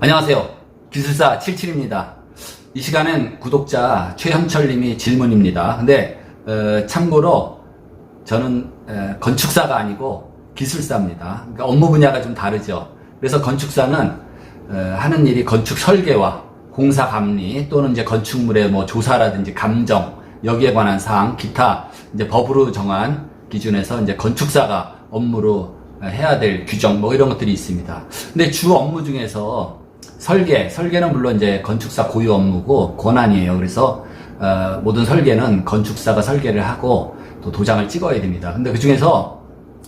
안녕하세요. 기술사 77입니다. 이 시간엔 구독자 최현철님이 질문입니다. 근데 어, 참고로 저는 에, 건축사가 아니고 기술사입니다. 그러니까 업무 분야가 좀 다르죠. 그래서 건축사는 어, 하는 일이 건축 설계와 공사 감리 또는 이제 건축물의 뭐 조사라든지 감정 여기에 관한 사항 기타 이제 법으로 정한 기준에서 이제 건축사가 업무로 해야 될 규정 뭐 이런 것들이 있습니다. 근데 주 업무 중에서 설계, 설계는 물론 이제 건축사 고유 업무고 권한이에요. 그래서 어, 모든 설계는 건축사가 설계를 하고 또 도장을 찍어야 됩니다. 근데 그 중에서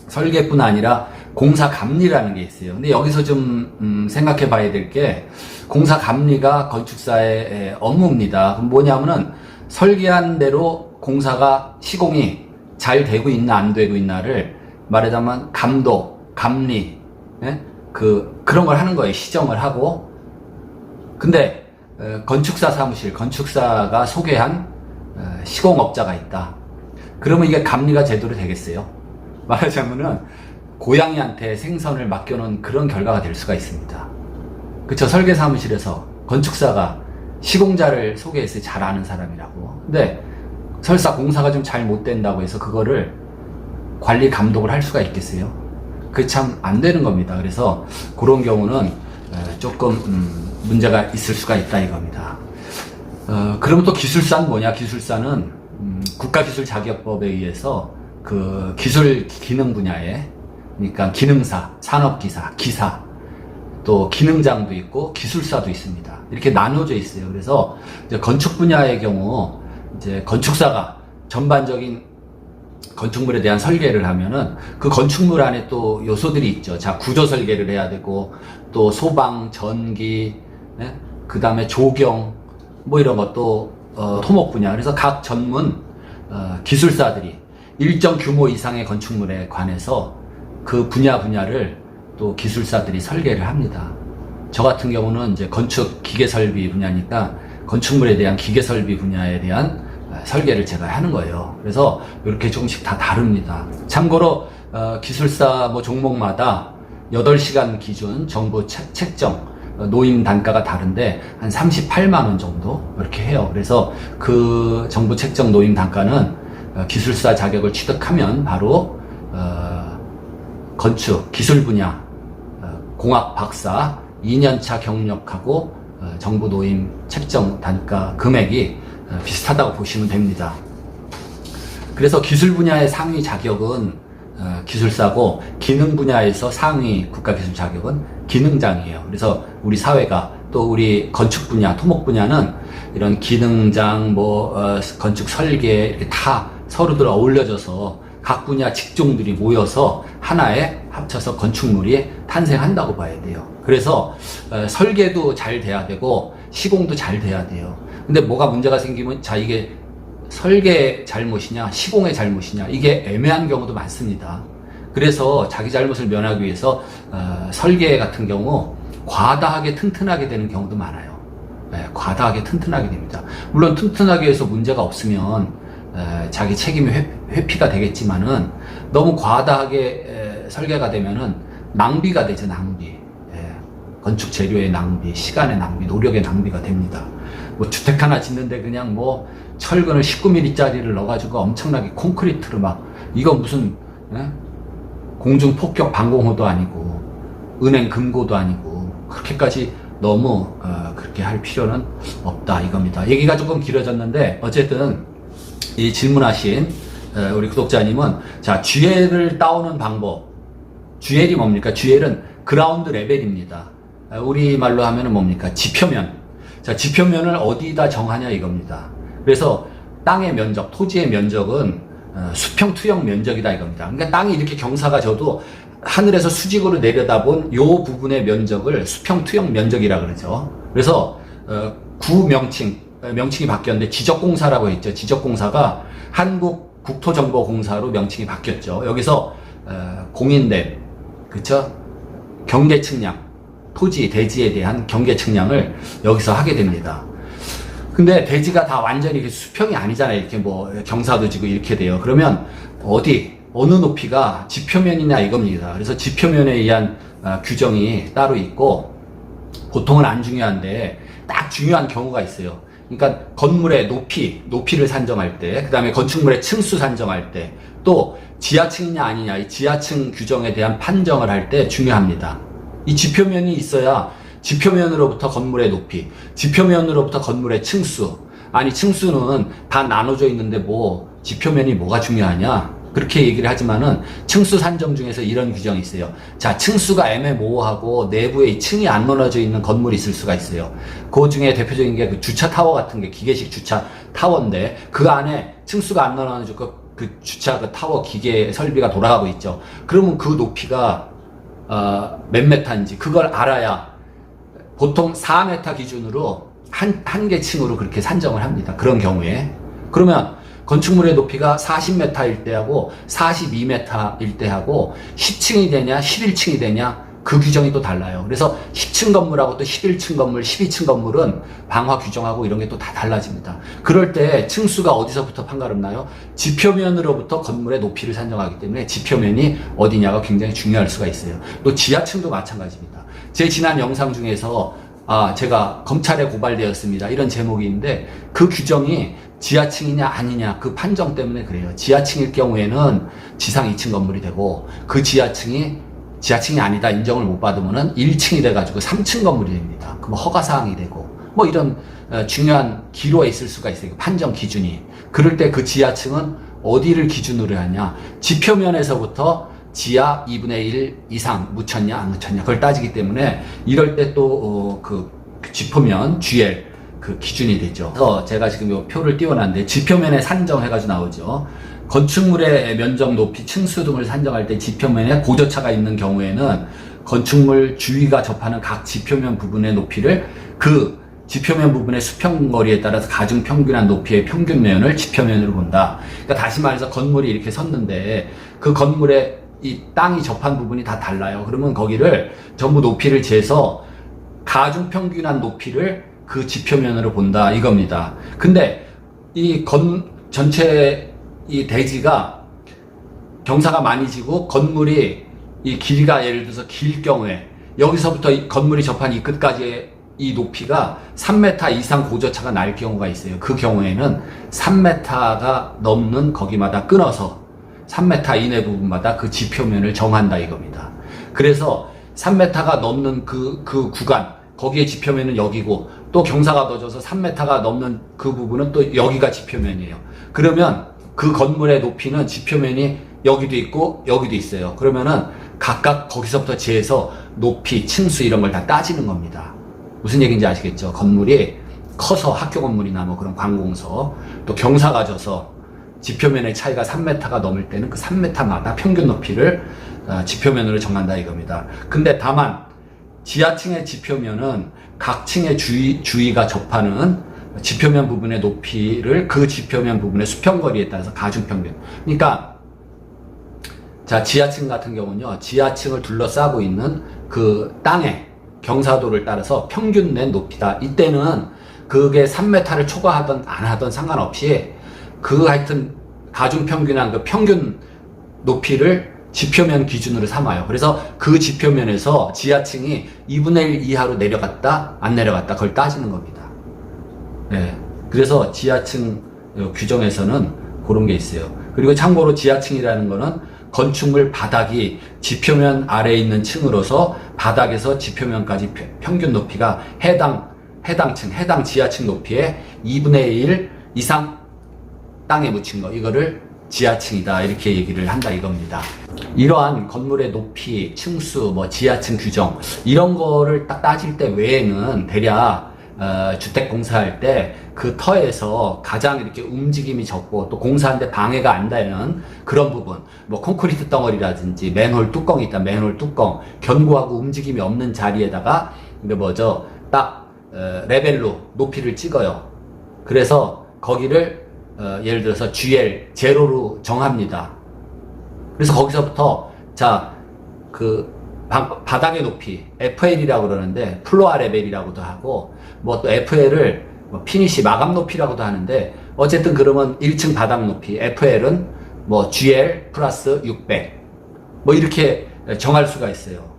설계뿐 아니라 공사 감리라는 게 있어요. 근데 여기서 좀 음, 생각해 봐야 될 게 공사 감리가 건축사의 에, 업무입니다. 그럼 뭐냐면은 설계한 대로 공사가 시공이 잘 되고 있나 안 되고 있나를 말하자면 감독, 감리, 예? 그 그런 걸 하는 거예요. 시정을 하고 근데 어, 건축사 사무실, 건축사가 소개한 어, 시공업자가 있다. 그러면 이게 감리가 제대로 되겠어요? 말하자면은 고양이한테 생선을 맡겨놓은 그런 결과가 될 수가 있습니다. 그쵸? 설계 사무실에서 건축사가 시공자를 때잘 아는 사람이라고. 근데 설사 공사가 좀 잘 못 된다고 해서 그거를 관리 감독을 할 수가 있겠어요? 그게 참안 되는 겁니다. 그래서 그런 경우는 에, 조금 음, 문제가 있을 수가 있다 이겁니다. 어, 그러면 또 기술사는 뭐냐? 기술사는 음, 국가기술자격법에 의해서 그 기술 기능 분야에 그러니까 기능사, 산업기사, 기사 또 기능장도 있고 기술사도 있습니다. 이렇게 나눠져 있어요. 그래서 건축 분야의 경우 이제 건축사가 전반적인 건축물에 대한 설계를 하면은 그 건축물 안에 또 요소들이 있죠. 자, 구조 설계를 해야 되고 또 소방, 전기, 그 다음에 조경 뭐 이런 것도 어, 토목 분야. 그래서 각 전문 어, 기술사들이 일정 규모 이상의 건축물에 관해서 그 분야 분야를 또 기술사들이 설계를 합니다. 저 같은 경우는 이제 건축 기계 설비 분야니까 건축물에 대한 기계 설비 분야에 대한 어, 설계를 제가 하는 거예요. 그래서 이렇게 조금씩 다 다릅니다. 참고로 어, 기술사 뭐 종목마다 8시간 기준 정부 책, 책정 어, 노임 단가가 다른데 한 38만 원 정도 이렇게 해요. 그래서 그 정부 책정 노임 단가는 어, 기술사 자격을 취득하면 바로 어, 건축 기술 분야 어, 공학 박사 2년차 경력하고 어, 정부 노임 책정 단가 금액이 어, 비슷하다고 보시면 됩니다. 그래서 기술 분야의 상위 자격은 어, 기술사고 기능 분야에서 상위 국가기술 자격은 기능장이에요. 그래서 우리 사회가 또 우리 건축 분야, 토목 분야는 이런 기능장, 뭐 어, 건축 설계 이렇게 다 서로들 어울려져서 각 분야 직종들이 모여서 하나에 합쳐서 건축물이 탄생한다고 봐야 돼요. 그래서 어, 설계도 잘 돼야 되고 시공도 잘 돼야 돼요. 근데 뭐가 문제가 생기면 자 이게 설계 잘못이냐 시공의 잘못이냐 이게 애매한 경우도 많습니다. 그래서 자기 잘못을 면하기 위해서 어, 설계 같은 경우 과다하게 튼튼하게 되는 경우도 많아요. 네, 과다하게 튼튼하게 됩니다. 물론 튼튼하게 해서 문제가 없으면 에, 자기 책임이 회, 피 가 되겠지만은 너무 과다하게 에, 설계가 되면은 낭비가 되죠 낭비. 예, 건축 재료의 낭비, 시간의 낭비, 노력의 낭비가 됩니다. 뭐 주택 하나 짓는데 그냥 뭐 철근을 19mm짜리를 넣어가지고 엄청나게 콘크리트로 막 이거 무슨 예? 공중 폭격 방공호도 아니고 은행 금고도 아니고 그렇게까지 너무 어, 그렇게 할 필요는 없다 이겁니다. 얘기가 조금 길어졌는데 어쨌든 이 질문하신 어, 우리 구독자님은 자 GL을 따오는 방법 GL이 뭡니까? GL은 그라운드 레벨입니다. 어, 우리 말로 하면은 뭡니까? 지표면. 자 지표면을 어디다 정하냐 이겁니다. 그래서 땅의 면적, 토지의 면적은 어, 수평 투영 면적이다 이겁니다. 그러니까 땅이 이렇게 경사가 져도 하늘에서 수직으로 내려다본 요 부분의 면적을 수평 투영 면적이라 그러죠. 그래서 어, 구 명칭 어, 명칭이 바뀌었는데 지적공사라고 했죠. 지적공사가 한국 국토정보공사로 명칭이 바뀌었죠. 여기서 어, 공인된 그쵸 경계 측량 토지 대지에 대한 경계 측량을 여기서 하게 됩니다. 근데 대지가 다 완전히 수평이 아니잖아요. 이렇게 뭐 경사도 지고 이렇게 돼요. 그러면 어디 어느 높이가 지표면이냐 이겁니다. 그래서 지표면에 의한 어, 규정이 따로 있고 보통은 안 중요한데 딱 중요한 경우가 있어요. 그러니까 건물의 높이, 높이를 산정할 때, 그 다음에 건축물의 층수 산정할 때, 또 지하층이냐 아니냐, 이 지하층 규정에 대한 판정을 할 때 중요합니다. 이 지표면이 있어야 지표면으로부터 건물의 높이, 지표면으로부터 건물의 층수, 아니 층수는 다 나눠져 있는데 뭐 지표면이 뭐가 중요하냐? 그렇게 얘기를 하지만은 층수 산정 중에서 이런 규정이 있어요. 자, 층수가 애매모호하고 내부에 이 층이 안 나눠져 있는 건물이 있을 수가 있어요. 그 중에 대표적인 게 그 주차 타워 같은 게 기계식 주차 타워인데 그 안에 층수가 안 나눠져 그, 그 주차 그 타워 기계 설비가 돌아가고 있죠. 그러면 그 높이가 어, 몇 메타인지 그걸 알아야 보통 4m 기준으로 한, 한 개 층으로 그렇게 산정을 합니다. 그런 경우에. 그러면 건축물의 높이가 40m일 때하고 42m일 때하고 10층이 되냐, 11층이 되냐, 그 규정이 또 달라요. 그래서 10층 건물하고 또 11층 건물, 12층 건물은 방화 규정하고 이런 게 또 다 달라집니다. 그럴 때 층수가 어디서부터 판가름나요? 지표면으로부터 건물의 높이를 산정하기 때문에 지표면이 어디냐가 굉장히 중요할 수가 있어요. 또 지하층도 마찬가지입니다. 제 지난 영상 중에서 아, 제가 검찰에 고발되었습니다. 이런 제목이 있는데 그 규정이 지하층이냐 아니냐 그 판정 때문에 그래요. 지하층일 경우에는 지상 2층 건물이 되고 그 지하층이 지하층이 아니다 인정을 못 받으면은 1층이 돼가지고 3층 건물이 됩니다. 그럼 허가 사항이 되고 뭐 이런 어, 중요한 기로에 있을 수가 있어요. 판정 기준이. 그럴 때 그 지하층은 어디를 기준으로 하냐? 지표면에서부터 지하 2분의 1 이상 묻혔냐 안 묻혔냐 그걸 따지기 때문에 이럴 때 또그 지표면 GL 그 기준이 되죠. 그래서 제가 지금 이 표를 띄워놨는데 지표면에 산정해가지고 나오죠. 건축물의 면적, 높이, 층수 등을 산정할 때 지표면에 고저차가 있는 경우에는 건축물 주위가 접하는 각 지표면 부분의 높이를 그 지표면 부분의 수평거리에 따라서 가중 평균한 높이의 평균 면을 지표면으로 본다. 그러니까 다시 말해서 건물이 이렇게 섰는데 그 건물의 이 땅이 접한 부분이 다 달라요. 그러면 거기를 전부 높이를 재서 가중 평균한 높이를 그 지표면으로 본다 이겁니다. 근데 이 건 전체 이 대지가 경사가 많이 지고 건물이 이 길이가 예를 들어서 길 경우에 여기서부터 이 건물이 접한 이 끝까지의 이 높이가 3m 이상 고저차가 날 경우가 있어요. 그 경우에는 3m가 넘는 거기마다 끊어서 3m 이내 부분마다 그 지표면을 정한다 이겁니다. 그래서 3m가 넘는 그, 그 구간, 거기에 지표면은 여기고 또 경사가 더져서 3m가 넘는 그 부분은 또 여기가 지표면이에요. 그러면 그 건물의 높이는 지표면이 여기도 있고 여기도 있어요. 그러면은 각각 거기서부터 재해서 높이, 층수 이런 걸 다 따지는 겁니다. 무슨 얘기인지 아시겠죠? 건물이 커서 학교 건물이나 뭐 그런 관공서 또 경사가 져서 지표면의 차이가 3m가 넘을 때는 그 3m마다 평균 높이를 어, 지표면으로 정한다 이겁니다. 근데 다만 지하층의 지표면은 각 층의 주위, 주위가 접하는 지표면 부분의 높이를 그 지표면 부분의 수평거리에 따라서 가중평균. 그러니까 자 지하층 같은 경우는요 지하층을 둘러싸고 있는 그 땅의 경사도를 따라서 평균 낸 높이다. 이때는 그게 3m를 초과하던 안 하던 상관없이 그 하여튼 가중평균한 그 평균 높이를 지표면 기준으로 삼아요. 그래서 그 지표면에서 지하층이 2분의 1 이하로 내려갔다, 안 내려갔다, 그걸 따지는 겁니다. 네. 그래서 지하층 어, 규정에서는 그런 게 있어요. 그리고 참고로 지하층이라는 거는 건축물 바닥이 지표면 아래에 있는 층으로서 바닥에서 지표면까지 평- 평균 높이가 해당, 해당 층, 해당 지하층 높이의 2분의 1 이상 땅에 묻힌 거 이거를 지하층이다 이렇게 얘기를 한다 이겁니다. 이러한 건물의 높이, 층수, 뭐 지하층 규정 이런 거를 딱 따질 때 외에는 대략 어, 주택 공사할 때 그 터에서 가장 이렇게 움직임이 적고 또 공사하는데 방해가 안 되는 그런 부분. 뭐 콘크리트 덩어리라든지 맨홀 뚜껑이 있다 맨홀 뚜껑. 견고하고 움직임이 없는 자리에다가 이게 뭐죠? 딱 어, 레벨로 높이를 찍어요. 그래서 거기를 어, 예를 들어서 GL 제로로 정합니다. 그래서 거기서부터 자그 바닥의 높이 FL이라고 그러는데 플로아 레벨이라고도 하고 뭐 또 FL을 뭐 피니시 마감 높이라고도 하는데 어쨌든 그러면 1층 바닥 높이 FL은 뭐 GL 플러스 600 뭐 이렇게 정할 수가 있어요.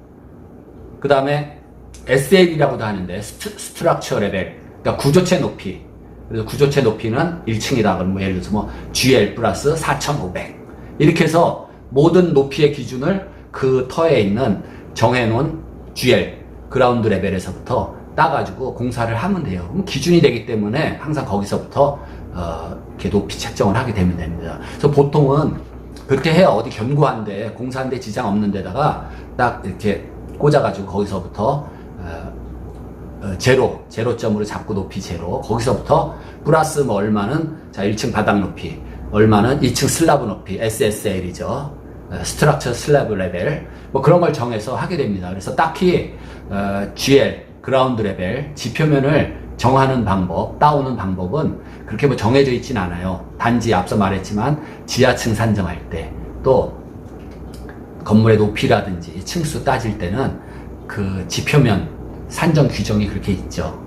그 다음에 SL이라고도 하는데 스트, 럭처 레벨 그러니까 구조체 높이. 그래서 구조체 높이는 1층이다. 그러면 뭐 예를 들어서 뭐 GL 플러스 4500 이렇게 해서 모든 높이의 기준을 그 터에 있는 정해놓은 GL 그라운드 레벨에서부터 따가지고 공사를 하면 돼요. 그럼 기준이 되기 때문에 항상 거기서부터 어, 이렇게 높이 책정을 하게 되면 됩니다. 그래서 보통은 그렇게 해야 어디 견고한데 공사한데 지장 없는 데다가 딱 이렇게 꽂아가지고 거기서부터 어, 어, 제로, 제로점으로 잡고 높이 제로. 거기서부터 플러스 뭐 얼마는 자 1층 바닥 높이, 얼마는 2층 슬라브 높이, SSL이죠. 스트럭처 슬래브 레벨 뭐 그런 걸 정해서 하게 됩니다. 그래서 딱히 어, GL 그라운드 레벨 지표면을 정하는 방법, 따오는 방법은 그렇게 뭐 정해져 있진 않아요. 단지 앞서 말했지만 지하층 산정할 때 또 건물의 높이라든지 층수 따질 때는 그 지표면 산정 규정이 그렇게 있죠.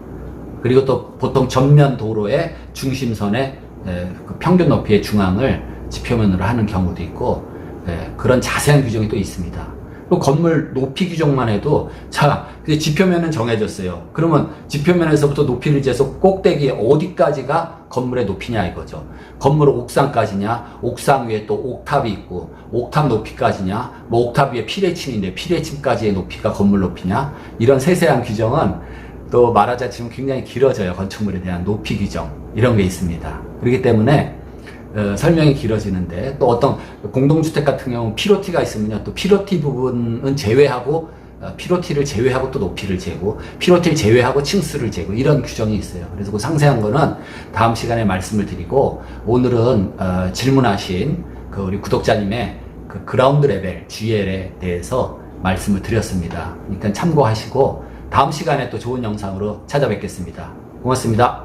그리고 또 보통 전면 도로의 중심선의 에, 그 평균 높이의 중앙을 지표면으로 하는 경우도 있고 에, 그런 자세한 규정이 또 있습니다. 또 건물 높이 규정만 해도 자 근데 지표면은 정해졌어요. 그러면 지표면에서부터 높이를 재서 꼭대기 어디까지가 건물의 높이냐 이거죠. 건물 옥상까지냐, 옥상 위에 또 옥탑이 있고 옥탑 높이까지냐, 뭐 옥탑 위에 피레층인데 피레층까지의 높이가 건물 높이냐 이런 세세한 규정은 또 말하자 지금 굉장히 길어져요. 건축물에 대한 높이 규정 이런 게 있습니다. 그렇기 때문에 어, 설명이 길어지는데 또 어떤 공동주택 같은 경우는 피로티가 있으면요 또 피로티 부분은 제외하고 어, 피로티를 제외하고 또 높이를 재고 피로티를 제외하고 층수를 재고 이런 규정이 있어요. 그래서 그 상세한 거는 다음 시간에 말씀을 드리고 오늘은 어, 질문하신 그 우리 구독자님의 그 그라운드 레벨 GL에 대해서 말씀을 드렸습니다. 일단 참고하시고 다음 시간에 또 좋은 영상으로 찾아뵙겠습니다. 고맙습니다.